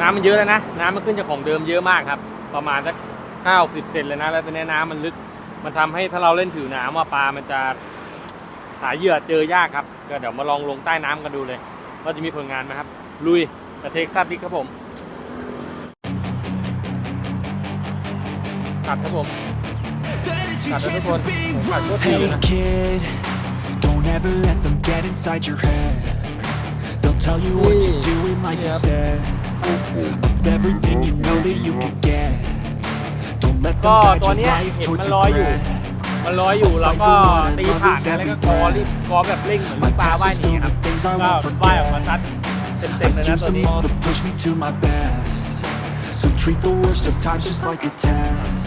น้ำมันเยอะแล้วนะ น้ำมันขึ้นจากของเดิมเยอะมากครับ ประมาณสักห้าหกสิบเซนเลยนะ แล้วตอนนี้น้ำมันลึก มันทำให้ถ้าเราเล่นผิวน้ำว่าปลา มันจะหาเหยื่อเจอยากครับ ก็เดี๋ยวมาลองลงใต้น้ำกันดูเลยว่าจะมีผลงานไหมครับ ลุยกระเทคซัสดิกครับผมตัดครับผมตัดแล้วทุกคนผมตัดโคตรดีเลย Hey นะ kid, don't ever let them get inside your head. They'll tell you what to do in life Yep. instead of everything you know that you could get. Don't let ก็ them guide ตัว your เนี้ย life เห็น towards มันลอยอยู่ regret. มันลอยอยู่แล้วก็ตีผ่านแล้วก็กอรีบกอแบบเร่งเหมือนลู My กปลา past ว่าย is หนี filled ครับ with things I ก็ won't ว่ายออกมา forget. ซัดเต็มๆเลย I นะ use ตัว them นี้ all to push me to my best. So treat the worst of times just like a test.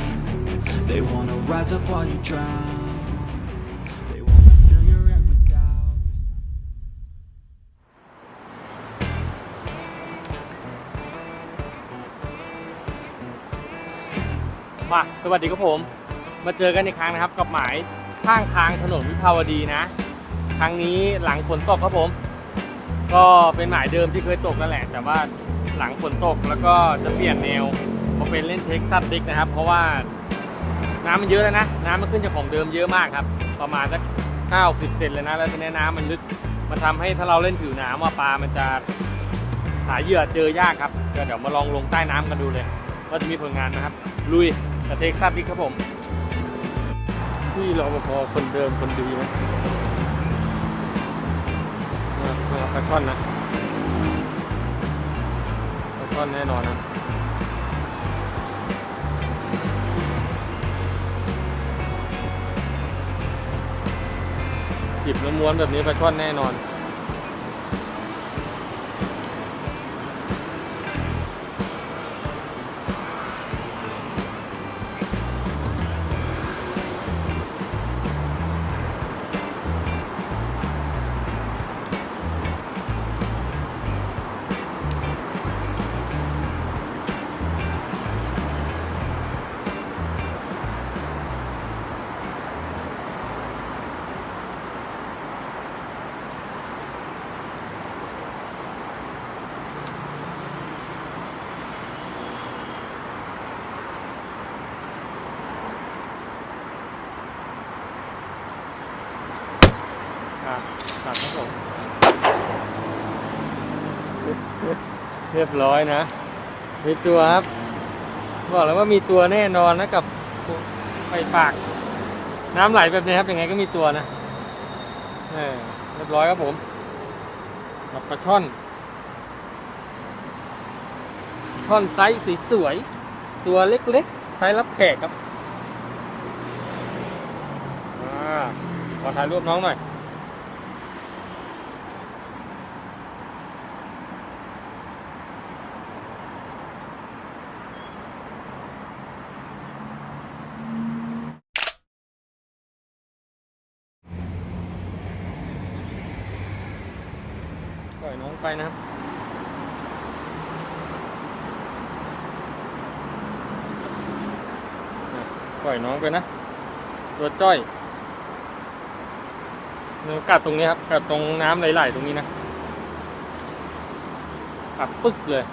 They wanna rise up while you drown. They wanna fill your head with doubt. มาสวัสดีครับผม มาเจอกันอีกครั้งนะครับ กับหมายข้างทางถนนวิภาวดีนะ ครั้งนี้หลังฝนตกครับผม ก็เป็นหมายเดิมที่เคยตกนั่นแหละ แต่ว่าหลังฝนตกแล้วก็จะเปลี่ยนแนวมาเป็นเล่นเท็กซัสดิกนะครับ เพราะว่า น้ำมันเยอะแล้วนะ น้ำมันขึ้นจากของเดิมเยอะมากครับ ประมาณสักห้าสิบเซนเลยนะ แล้วทีนี้น้ำมันลึก มันทำให้ถ้าเราเล่นผิวน้ำว่าปลา มันจะหาเหยื่อเจอยากครับเดี๋ยวมาลองลงใต้น้ำกันดูเลย ว่าจะมีผลงานนะครับ ลุยกระเทคซัสดิครับผมที่รปภคนเดิมคนดีไหมมามาปลาช่อนนะปลาช่อนแน่นอนนะ บล้วม้วนแบบนี้ปลาช่อนแน่นอน รียบร้อยนะ มีตัวครับ บอกแล้วว่ามีตัวแน่นอนนะกับไฟปาก น้ำไหลแบบนี้ครับยังไงก็มีตัวนะเออเรียบร้อยครับผมกับปลาช่อนช่อนไซส์สวยๆตัวเล็กๆไซส์รับแขกครับอ่าขอถ่ายรูปน้องหน่อย ปล่อยน้องไปนะครับปล่อยน้องไปนะ ตัวจ้อยเนื้อกัดตรงนี้ครับกัดตรงน้ำไหลๆตรงนี้นะกัดปึ๊กเลย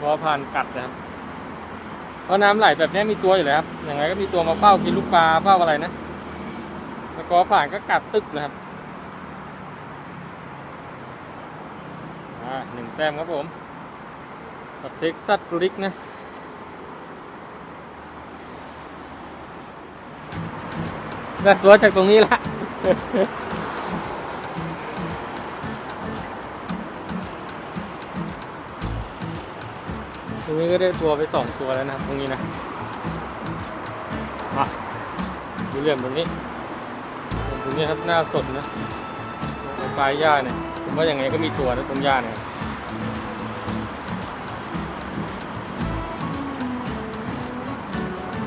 พอผ่านกัดนะครับเพราะน้ำไหลแบบนี้มีตัวอยู่แล้วครับอย่างไรก็มีตัวมาเฝ้ากินลูกปลาเฝ้าอะไรนะ แล้วก็ผ่านก็กัดตึกเลยครับหนึ่งแต้มครับผมกับเท็กซัสลิกนะได้ตัวจากตรงนี้ละตรงนี้ก็ได้ตัวไปสองตัวแล้วนะครับตรงนี้นะมาดูเหลี่ยมตรงนี้ ตรงนี้ครับหน้าสดนะปลายหญ้าเนี่ยผมว่ายังไงก็มีตัวนะตรงหญ้าเนี่ย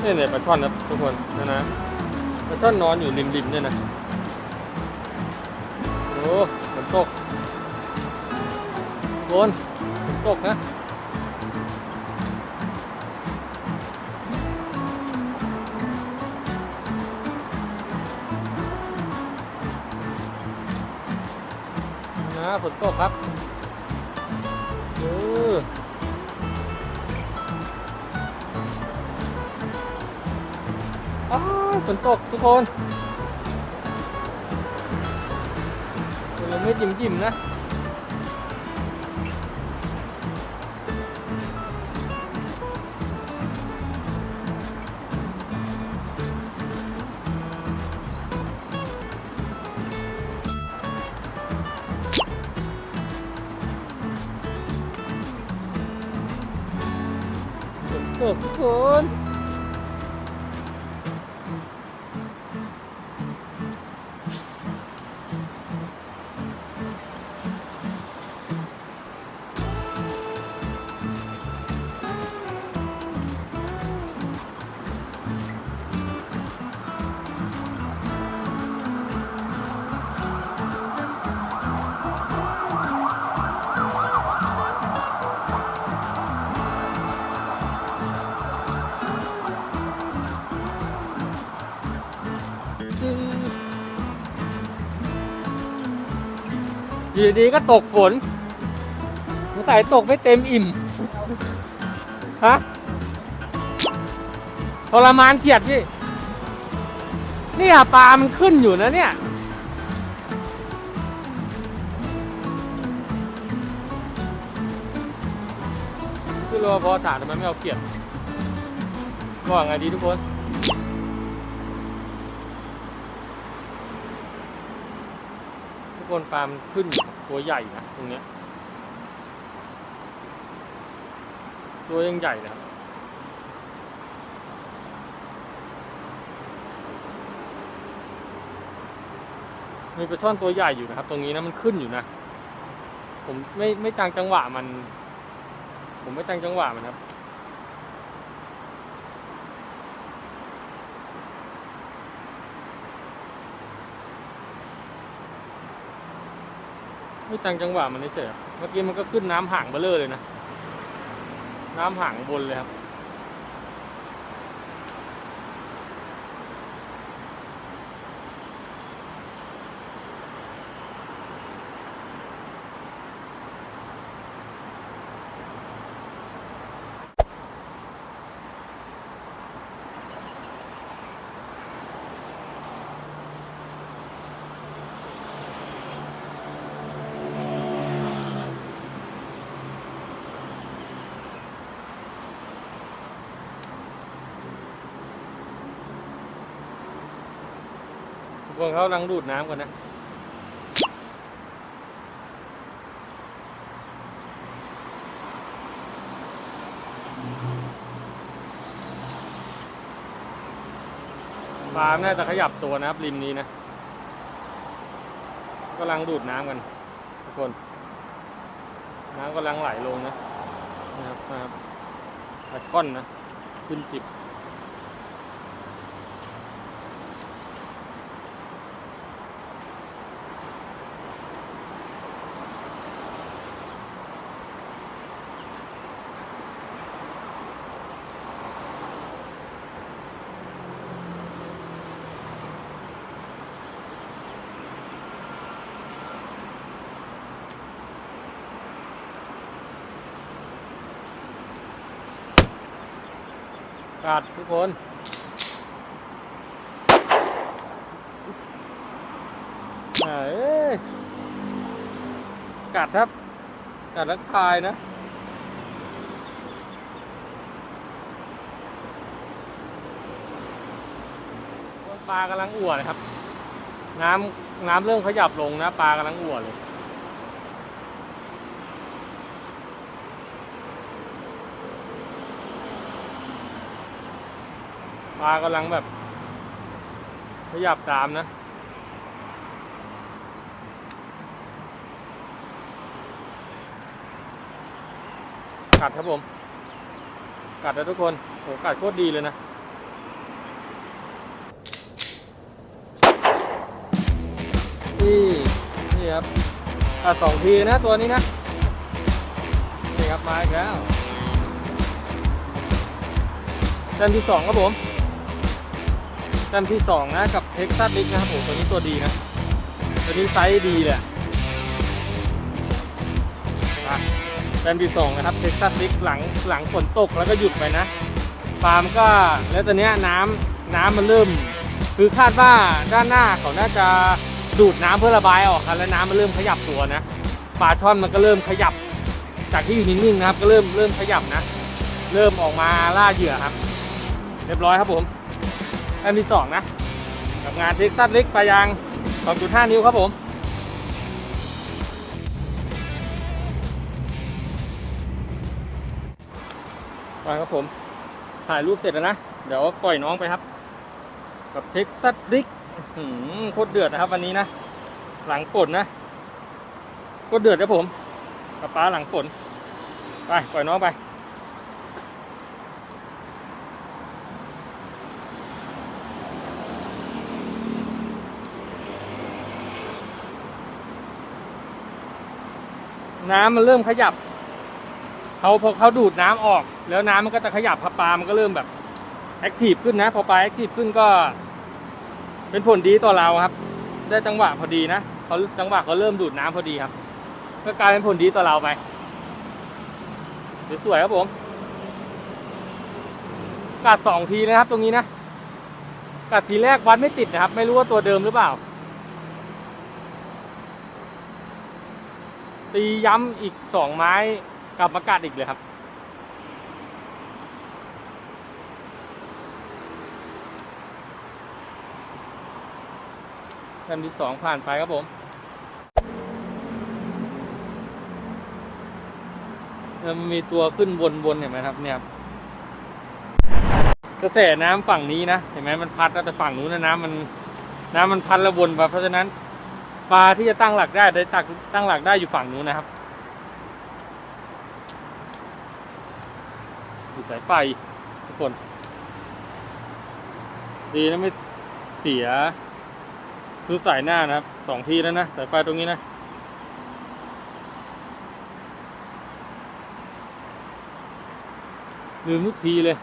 นี่เนี่ยปลาช่อนนะทุกคนนะนะปลาช่อนนอนอยู่ริมๆเนี่ยนะโอ้ฝนตกโอนฝนตกนะ ฝนตกครับเอออฝนตกทุกคนยังไม่จิ้มจิ้มนะ อยู่ดีก็ตกฝนสงสัยตกไม่เต็มอิ่ม ฮะทรมานเกียดพี่เนี่ยปลามันขึ้นอยู่นะเนี่ย คือรอพอถามทำไมไม่เอาเกียดว่าไงดีทุกคน กคนปลามันขึ้นตัวใหญ่นะตรงเนี้ย ตัวยังใหญ่นะมีปลาช่อนตัวใหญ่อยู่นะครับ ตรงนี้นะมันขึ้นอยู่นะ ผมไม่ไม่จังจังหวะมัน ผมไม่จังจังหวะมันครับ ไม่จังจังหวะมันเฉยเมื่อกี้มันก็ขึ้นน้ำห่างเบลเลอร์เลยนะ น้ำห่างบนเลยครับ คนเขากำลังดูดน้ำกันนะ ปลาน่าจะขยับตัวนะครับ ริมนี้นะกำลังดูดน้ำกัน ทุกคน น้ำกำลังไหลลงนะ นะครับนะครับปลาช่อนนะ ขึ้นจิบ กัดทุกคนเอ้กัดครับ กัดแล้วคายนะปลากำลังอั่วเลยครับ น้ำน้ำเริ่มขยับลงนะ ปลากำลังอั่วเลย ปลากำลังแบบ ขยับตามนะ กัดครับผม กัดแล้วทุกคนโหกัดโคตรดีเลยนะนี่นี่ครับกัดสองทีนะตัวนี้นะนี่ครับมาอีกแล้วแต้มที่สองครับผม แต้มที่สองนะกับเท็กซัสบิ๊กนะครับผมตัวนี้ตัวดีนะตัวนี้ไซส์ดีเลยอะอะแต้มที่สองนะครับเท็กซัสบิ๊กหลังหลังฝนตกแล้วก็หยุดไปนะฟาร์มก็แล้วตอนนี้น้ำน้ำมันเริ่ม คือคาดว่าด้านหน้าเขาน่าจะดูดน้ำเพื่อระบายออกครับแล้วน้ำมันเริ่มขยับตัวนะปลาช่อนมันก็เริ่มขยับ จากที่อยู่นิ่งๆนะครับ ก็เริ่มเริ่มขยับนะ เริ่มออกมาล่าเหยื่อครับ เรียบร้อยครับผม แต้มที่สองนะ กับงานท็กซัสเล็กปลายาง 2.5 นิ้วครับผมไปครับผม ถ่ายรูปเสร็จแล้วนะ เดี๋ยวปล่อยน้องไปครับ กับเท็กซัสบิ๊กโคตรเดือดนะครับวันนี้นะ หลังฝนนะโคตรเดือดครับผม กับป้าหลังฝน ไป ปล่อยน้องไป น้ำมันเริ่มขยับเขาพอเขาดูดน้ำออก แล้วน้ำมันก็จะขยับครับปลามันก็เริ่มแบบแอคทีฟขึ้นนะ พอปลาแอคทีฟขึ้นก็ เป็นผลดีต่อเราครับ ได้จังหวะพอดีนะเขาจังหวะเขาเริ่มดูดน้ำพอดีครับ ก็กลายเป็นผลดีต่อเราไปสวยๆครับผมกัดสองทีนะครับ ตรงนี้นะกัดทีแรกวัดไม่ติดนะครับ ไม่รู้ว่าตัวเดิมหรือเปล่า ตีย้ำอีกสองไม้กลับมากัดอีกเลยครับ แต้มที่สองผ่านไปครับผมแล้วมันมีตัวขึ้นวนๆเห็นไหมครับเนี่ยครับกระแสน้ำฝั่งนี้นะ เห็นไหมมันพัดแล้วแต่ฝั่งนู้นนะน้ำมัน น้ำมันพัดแล้ววนไปเพราะฉะนั้น ปลาที่จะตั้งหลักได้ได้ตักตั้งหลักได้อยู่ฝั่งนู้นนะครับอยู่สายไฟทุกคน ดีนะไม่เสียคือสายหน้านะครับสองทีแล้วนะสายไฟตรงนี้นะลืมทุกทีเลย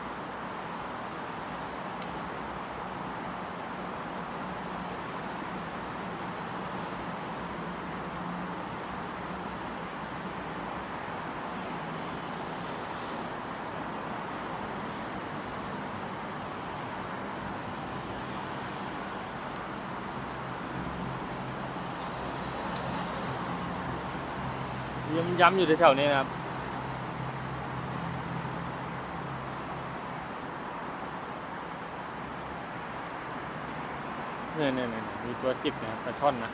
ย้ำอยู่แถวๆนี้นะครับเนี่ยเนี่ยเนี่ยมีตัวจิบนะครับปลาช่อนนะ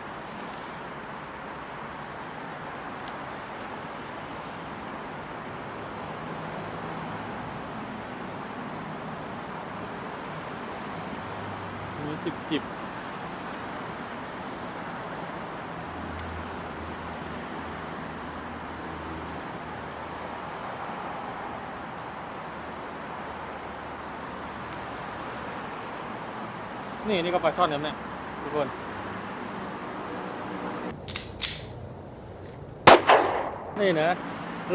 มีจิบจิบ นี่นี่ก็ปลาช่อนครับเนี่ยทุกคนนี่นะ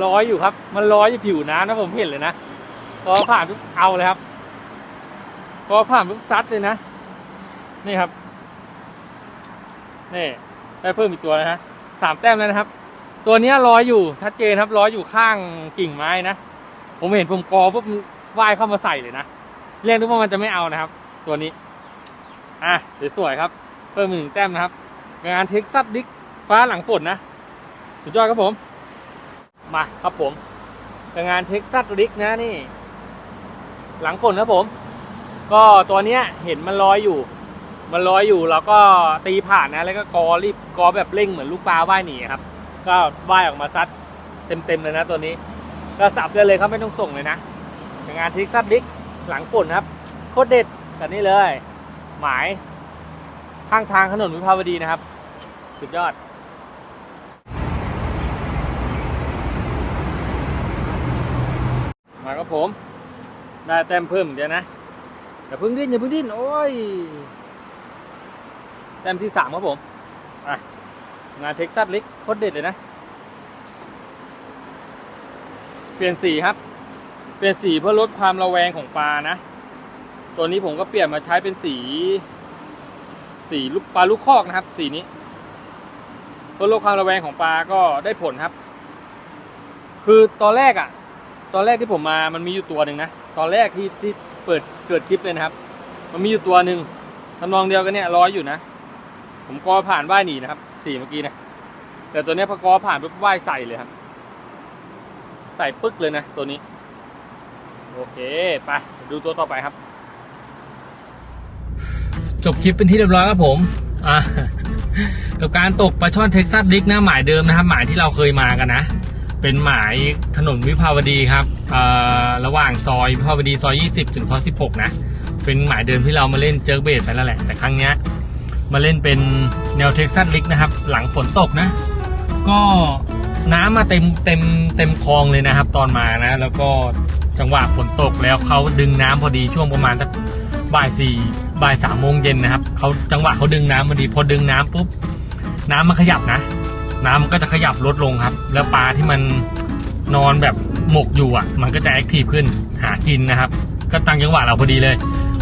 ลอยอยู่ครับ มันลอยอยู่ผิวน้ำนะผมเห็นเลยนะพอผ่านทุกเอาเลยครับพอผ่านทุกซัดเลยนะนี่ครับนี่ได้เพิ่มอีกตัวนะฮะสามแต้มแล้วนะครับ ตัวนี้ลอยอยู่ชัดเจนครับลอยอยู่ข้างกิ่งไม้นะผมเห็นผมกอปุ๊บว่ายเข้ามาใส่เลยนะเรียกนึกว่ามันจะไม่เอานะครับ ตัวนี้ อะเดี๋ยวสวยครับ เพิ่มอีกหนึ่งแต้มนะครับ งานเท็กซัสดิกฟ้าหลังฝนนะ สุดยอดครับผม มาครับผมงานเท็กซัสดิกนะนี่ หลังฝนครับผม ก็ตัวเนี้ยเห็นมันลอยอยู่ มันลอยอยู่แล้วก็ตีผ่านนะ แล้วก็กอรีบกอแบบเร่งเหมือนลูกปลาว่ายหนีครับ ก็ว่ายออกมาซัดเต็มๆเลยนะตัวนี้ ก็สับได้เลยครับไม่ต้องส่งเลยนะงานเท็กซัสดิกหลังฝนครับโคตรเด็ดแบบนี้เลย หมาย ข้างทางถนนวิภาวดีนะครับ สุดยอด มาครับผม ได้แต้มเพิ่มเดี๋ยวนะอย่าเพิ่งดิ้นอย่าเพิ่งดิ้น โอ้ย แต้มที่สามครับผม อะ งานเท็กซัสลิกโคตรเด็ดเลยนะ เปลี่ยนสีครับ เปลี่ยนสีเพื่อลดความระแวงของปลานะ ตัวนี้ผมก็เปลี่ยนมาใช้เป็นสี สีลูกปลาลูกคอกนะครับ สีนี้เพื่อลดความระแวงของปลาก็ได้ผลครับ คือตอนแรกอะ่ะ ตอนแรกที่ผมมามันมีอยู่ตัวหนึ่งนะตอนแรกที่ที่เปิดเกิดคลิปเลยนะครับ มันมีอยู่ตัวหนึ่งทำนองเดียวกันเนี่ยร้อยอยู่นะผมกอผ่านว่ายหนีนะครับสีเมื่อกี้นะแต่ตัวนี้พอกอผ่านปุ๊บว่ายใส่เลยครับ ใส่ปึ๊กเลยนะตัวนี้ โอเคไปดูตัวต่อไปครับ จบคลิปเป็นที่เรียบร้อยครับผมอ่ากับการตกปลาช่อนเท็กซัสดิกนะหมายเดิมนะครับ หมายที่เราเคยมากันนะ เป็นหมายถนนวิภาวดีครับระหว่างซอยวิภาวดีซอย 20 ถึงซอย 16 นะ เป็นหมายเดิมที่เรามาเล่นเจิร์เบสไปแล้วแหละ แต่ครั้งเนี้ยมาเล่นเป็นแนวเท็กซัสลิกนะครับ หลังฝนตกนะ ก็น้ำมาเต็มเต็มเต็มคลองเลยนะครับ ตอนมานะ แล้วก็จังหวะฝนตกแล้วเขาดึงน้ำพอดีช่วงประมาณสัก บ่ายสี่บ่ายสามโมงเย็นนะครับเขาจังหวะเขาดึงน้ำพอดีพอดึงน้ำปุ๊บน้ำมันขยับนะ น้ำมันก็จะขยับลดลงครับ แล้วปลาที่มันนอนแบบหมกอยู่อะ มันก็จะแอคทีฟขึ้นหากินนะครับ ก็ตั้งจังหวะเราพอดีเลย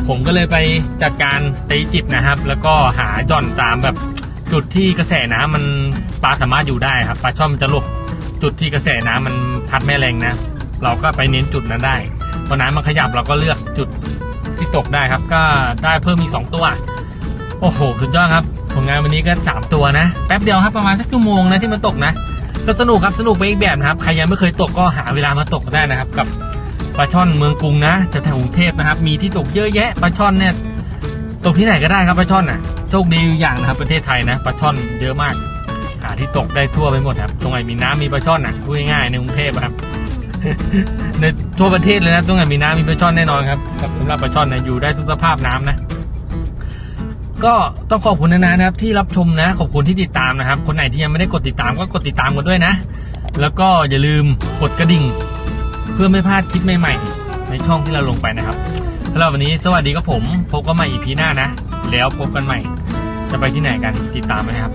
ผมก็เลยไปจัดการตีจิบนะครับ แล้วก็หาย่อนตามแบบจุดที่กระแสน้ำมันปลาสามารถอยู่ได้ครับปลาช่อนมันจะหลบจุดที่กระแสน้ำมันพัดแม่แรงนะ เราก็ไปเน้นจุดนั้นได้พอน้ำมันขยับเราก็เลือกจุด ที่ตกได้ครับ ก็ได้เพิ่มอีกสองตัว โอ้โหสุดยอดครับผลงานวันนี้ก็สามตัวนะ แป๊บเดียวครับประมาณสักชั่วโมงนะที่มันตกนะ ก็สนุกครับสนุกไปอีกแบบนะครับใครยังไม่เคยตกก็หาเวลามาตกได้นะครับ กับปลาช่อนเมืองกรุงนะแถวกรุงเทพนะครับ มีที่ตกเยอะแยะปลาช่อนเนี่ยตกที่ไหนก็ได้ครับปลาช่อนน่ะโชคดีอย่างนะครับประเทศไทยนะปลาช่อนเยอะมากหาที่ตกได้ทั่วไปหมดครับตรงไหนมีน้ำมีปลาช่อนน่ะพูดง่ายๆในกรุงเทพอะครับ ในทั่วประเทศเลยนะตรงไหนมีน้ำมีปลาช่อนแน่นอนครับครับสำหรับปลาช่อนเนี่ยอยู่ได้ทุกสภาพน้ำนะ ก็ต้องขอบคุณนะนะครับ ที่รับชมนะ ขอบคุณที่ติดตามนะครับ คนไหนที่ยังไม่ได้กดติดตามก็กดติดตามกันด้วยนะ แล้วก็อย่าลืมกดกระดิ่ง เพื่อไม่พลาดคลิปใหม่ๆ ในช่องที่เราลงไปนะครับสำหรับวันนี้สวัสดีครับผม พบกันใหม่อีพีหน้านะ แล้วพบกันใหม่ จะไปที่ไหนกันติดตามไหมครับ